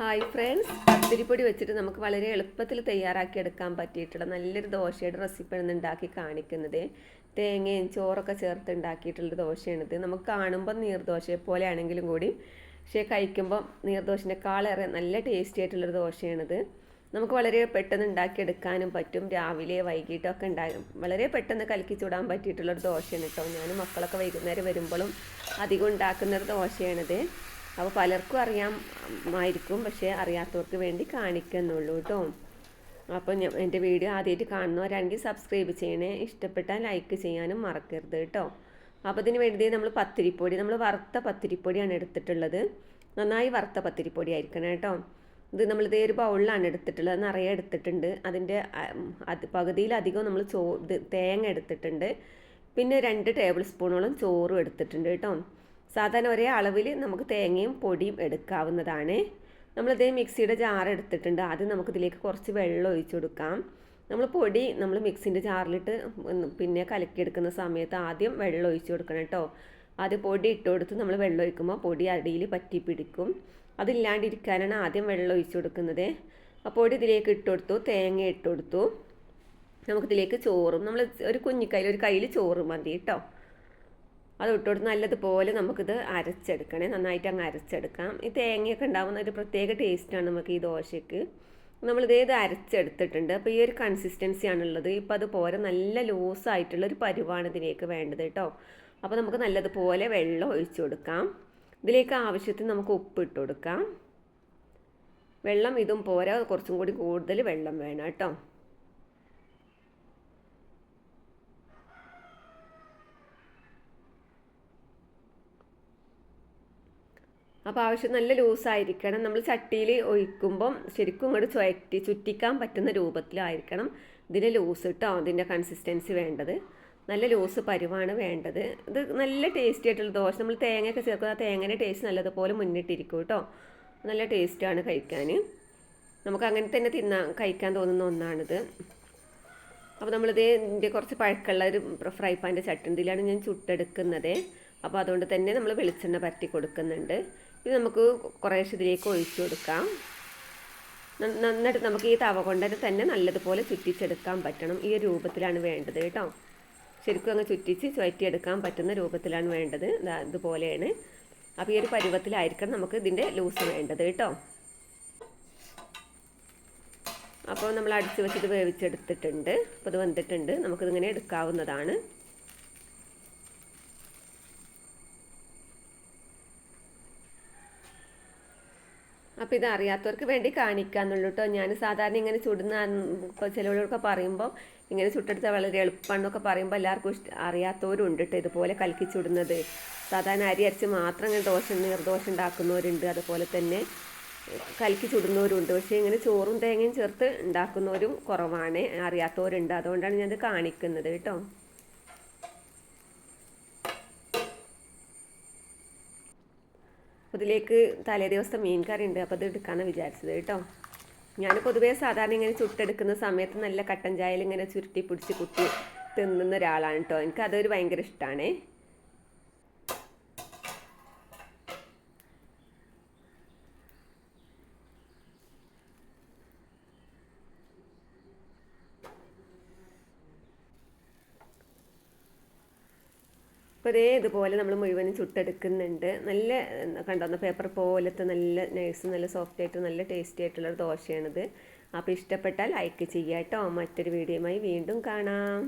Hi friends പത്തിരിപ്പൊടി വെച്ചിട്ട് നമുക്ക് വളരെ എളുപ്പത്തിൽ തയ്യാറാക്കി എടുക്കാൻ പറ്റിയിട്ടുള്ള നല്ലൊരു ദോശയുടെ റെസിപ്പിയാണ് ഉണ്ടാക്കി കാണിക്കുന്നത്. തേങ്ങയും ചോറൊക്കെ ചേർത്ത് ഉണ്ടാക്കിയിട്ടുള്ള ദോശയാണിത് നമുക്ക് കാണുമ്പോൾ നീർദോശയെ പോലെ ആണെങ്കിലും കൂടി പക്ഷേ കഴിക്കുമ്പോൾ നീർദോശിനേക്കാളേറെ നല്ല ടേസ്റ്റി ആയിട്ടുള്ളൊരു ദോശയാണിത് നമുക്ക് വളരെ പെട്ടെന്ന് ഉണ്ടാക്കിയെടുക്കാനും പറ്റും. രാവിലെ വൈകിട്ടൊക്കെ ഉണ്ടാകും വളരെ പെട്ടെന്ന് കലക്കി ചൂടാൻ പറ്റിയിട്ടുള്ളൊരു ദോശയാണ് കേട്ടോ. ഞാനും മക്കളൊക്കെ വൈകുന്നേരം വരുമ്പോഴും അധികം ഉണ്ടാക്കുന്നൊരു ദോശയാണിത്. അപ്പോൾ പലർക്കും അറിയാമായിരിക്കും പക്ഷേ അറിയാത്തവർക്ക് വേണ്ടി കാണിക്കുന്നുള്ളൂ കേട്ടോ അപ്പോൾ ഞാൻ എന്റെ വീഡിയോ ആദ്യമായിട്ട് കാണുന്നവരാണെങ്കിൽ സബ്സ്ക്രൈബ് ചെയ്യണേ. ഇഷ്ടപ്പെട്ടാൽ ലൈക്ക് ചെയ്യാനും മറക്കരുത് കേട്ടോ അപ്പോൾ അതിന് വേണ്ടി നമ്മൾ പത്തിരിപ്പൊടി നമ്മൾ വറുത്ത പത്തിരിപ്പൊടിയാണ് എടുത്തിട്ടുള്ളത്. നന്നായി വറുത്ത പത്തിരിപ്പൊടി ആയിരിക്കണം കേട്ടോ ഇത് നമ്മൾ ഇതേ ഒരു ബൗളിലാണ് എടുത്തിട്ടുള്ളത്. നിറയെ എടുത്തിട്ടുണ്ട്. അതിന്റെ അത് പകുതിയിലധികം നമ്മൾ ചോ തേങ്ങ എടുത്തിട്ടുണ്ട്. പിന്നെ രണ്ട് ടേബിൾ സ്പൂണോളം ചോറും എടുത്തിട്ടുണ്ട് കേട്ടോ സാധാരണ ഒരേ അളവിൽ നമുക്ക് തേങ്ങയും പൊടിയും എടുക്കാവുന്നതാണ്. നമ്മളിതേ മിക്സിയുടെ ജാർ എടുത്തിട്ടുണ്ട്. ആദ്യം നമുക്കിതിലേക്ക് കുറച്ച് വെള്ളം ഒഴിച്ചു കൊടുക്കാം. നമ്മൾ പൊടി നമ്മൾ മിക്സിന്റെ ജാറിലിട്ട് പിന്നെ കലക്കിയെടുക്കുന്ന സമയത്ത് ആദ്യം വെള്ളം ഒഴിച്ചു കൊടുക്കണം കേട്ടോ. ആദ്യം പൊടി ഇട്ട് കൊടുത്ത് നമ്മൾ വെള്ളം ഒഴിക്കുമ്പോൾ പൊടി അടിയിൽ പറ്റി പിടിക്കും. അതില്ലാണ്ടിരിക്കാനാണ് ആദ്യം വെള്ളം ഒഴിച്ചു കൊടുക്കുന്നത്. ആ പൊടി ഇതിലേക്ക് ഇട്ട് കൊടുത്തു തേങ്ങ ഇട്ട് കൊടുത്തു. നമുക്കിതിലേക്ക് ചോറും. നമ്മൾ ഒരു കുഞ്ഞിക്കൈയിൽ ഒരു കയ്യിൽ ചോറ് മതി കേട്ടോ. അത് ഇട്ടുകൊടുത്ത് നല്ലതുപോലെ നമുക്കിത് അരച്ചെടുക്കണേ. നന്നായിട്ട് അങ്ങ് അരച്ചെടുക്കാം. ഈ തേങ്ങയൊക്കെ ഉണ്ടാകുന്ന ഒരു പ്രത്യേക ടേസ്റ്റാണ് നമുക്ക് ഈ ദോശയ്ക്ക്. നമ്മളിതേത് അരച്ചെടുത്തിട്ടുണ്ട്. അപ്പോൾ ഈ ഒരു കൺസിസ്റ്റൻസിയാണുള്ളത് ഇപ്പോൾ അത് പോരെ നല്ല ലൂസായിട്ടുള്ള ഒരു പരുവാണ് ഇതിലേക്ക് വേണ്ടത് കേട്ടോ. അപ്പോൾ നമുക്ക് നല്ലതുപോലെ വെള്ളം ഒഴിച്ചു കൊടുക്കാം. ഇതിലേക്ക് ആവശ്യത്തിന് നമുക്ക് ഉപ്പ് ഇട്ട് കൊടുക്കാം. വെള്ളം ഇതും പോരാ കുറച്ചും കൂടി കൂടുതൽ വെള്ളം വേണം കേട്ടോ. അപ്പോൾ ആവശ്യം നല്ല ലൂസായിരിക്കണം. നമ്മൾ ചട്ടിയിൽ ഒഴിക്കുമ്പം ശരിക്കും ഇങ്ങോട്ട് ചുറ്റി ചുറ്റിക്കാൻ പറ്റുന്ന രൂപത്തിലായിരിക്കണം ഇതിന്റെ ലൂസ് ഇട്ടോ അതിന്റെ കൺസിസ്റ്റൻസി വേണ്ടത്. നല്ല ലൂസ് പരുവാണ് വേണ്ടത്. ഇത് നല്ല ടേസ്റ്റി ആയിട്ടുള്ള ദോശ. നമ്മൾ തേങ്ങയൊക്കെ ചേർക്കുന്ന തേങ്ങയുടെ ടേസ്റ്റ് നല്ലതുപോലെ മുന്നിട്ടിരിക്കും കേട്ടോ നല്ല ടേസ്റ്റാണ് കഴിക്കാൻ. നമുക്ക് അങ്ങനെ തന്നെ തിന്നാൻ കഴിക്കാൻ തോന്നുന്ന ഒന്നാണിത്. അപ്പോൾ നമ്മളിത് ഇതിന്റെ കുറച്ച് പഴക്കമുള്ള ഒരു ഫ്രൈ പാന്റെ ചട്ടി ഞാൻ ചുട്ടെടുക്കുന്നത്. അപ്പോൾ അതുകൊണ്ട് തന്നെ നമ്മൾ വെളിച്ചെണ്ണ പറ്റി കൊടുക്കുന്നുണ്ട്. ഇത് നമുക്ക് കുറേശ്ശെ ഇതിലേക്ക് ഒഴിച്ചു കൊടുക്കാം. നന്നായിട്ട് നമുക്ക് ഈ തവ കൊണ്ട് തന്നെ നല്ലതുപോലെ ചുറ്റിച്ചെടുക്കാൻ പറ്റണം. ഈ രൂപത്തിലാണ് വേണ്ടത് കേട്ടോ. ശരിക്കും അങ്ങ് ചുറ്റിച്ച് ചുറ്റിയെടുക്കാൻ പറ്റുന്ന രൂപത്തിലാണ് വേണ്ടത്. ഇതുപോലെയാണ്. അപ്പോൾ ഈ ഒരു പരുവത്തിലായിരിക്കണം നമുക്ക് ഇതിന്റെ ലൂസ് വേണ്ടത് കേട്ടോ. അപ്പോൾ നമ്മൾ അടിച്ച് വെച്ചിട്ട് വേവിച്ചെടുത്തിട്ടുണ്ട്. അപ്പോൾ ഇത് വന്നിട്ടുണ്ട്. നമുക്കിതിങ്ങനെ എടുക്കാവുന്നതാണ്. അപ്പോൾ ഇത് അറിയാത്തവർക്ക് വേണ്ടി കാണിക്കാന്നുള്ളൂ കേട്ടോ ഞാൻ സാധാരണ ഇങ്ങനെ ചുടുന്ന ചിലവരൊക്കെ പറയുമ്പോൾ ഇങ്ങനെ ചുട്ടെടുത്താൽ വളരെ എളുപ്പമാണെന്നൊക്കെ പറയുമ്പോൾ എല്ലാവർക്കും ഇഷ്ട അറിയാത്തവരുണ്ട് കേട്ടോ ഇതുപോലെ കലക്കി ചുടുന്നത്. സാധാരണ അരി അരച്ച് മാത്രം ഇങ്ങനെ ദോശ നീർദോശ ഉണ്ടാക്കുന്നവരുണ്ട്. അതുപോലെ തന്നെ കലക്കി ചുടുന്നവരുണ്ട്. പക്ഷേ ഇങ്ങനെ ചോറും തേങ്ങയും ചേർത്ത് ഉണ്ടാക്കുന്നവരും കുറവാണ്. അറിയാത്തവരുണ്ട്. അതുകൊണ്ടാണ് ഞാനത് കാണിക്കുന്നത് കേട്ടോ അതിലേക്ക് തലേ ദിവസം മീൻ കറി ഉണ്ട് അപ്പോൾ അത് എടുക്കാമെന്ന് വിചാരിച്ചത് കേട്ടോ. ഞാൻ പൊതുവേ സാധാരണ ഇങ്ങനെ ചുട്ടെടുക്കുന്ന സമയത്ത് നല്ല കട്ടൻ ചായയിൽ ഇങ്ങനെ ചുരുട്ടി പിടിച്ച് കുത്തി തിന്നുന്ന ഒരാളാണ് കേട്ടോ. എനിക്ക് അതൊരു ഭയങ്കര ഇഷ്ടമാണ് അപ്പോൾ ഇതേ ഇതുപോലെ നമ്മൾ മുഴുവനും ചുട്ടെടുക്കുന്നുണ്ട്. നല്ല കണ്ടോ പേപ്പർ പോലത്തെ നല്ല നൈസ് നല്ല സോഫ്റ്റ് ആയിട്ട് നല്ല ടേസ്റ്റി ആയിട്ടുള്ള ദോശയാണിത്. അപ്പോൾ ഇഷ്ടപ്പെട്ടാൽ ലൈക്ക് ചെയ്യാം കേട്ടോ മറ്റൊരു വീഡിയോയുമായി വീണ്ടും കാണാം.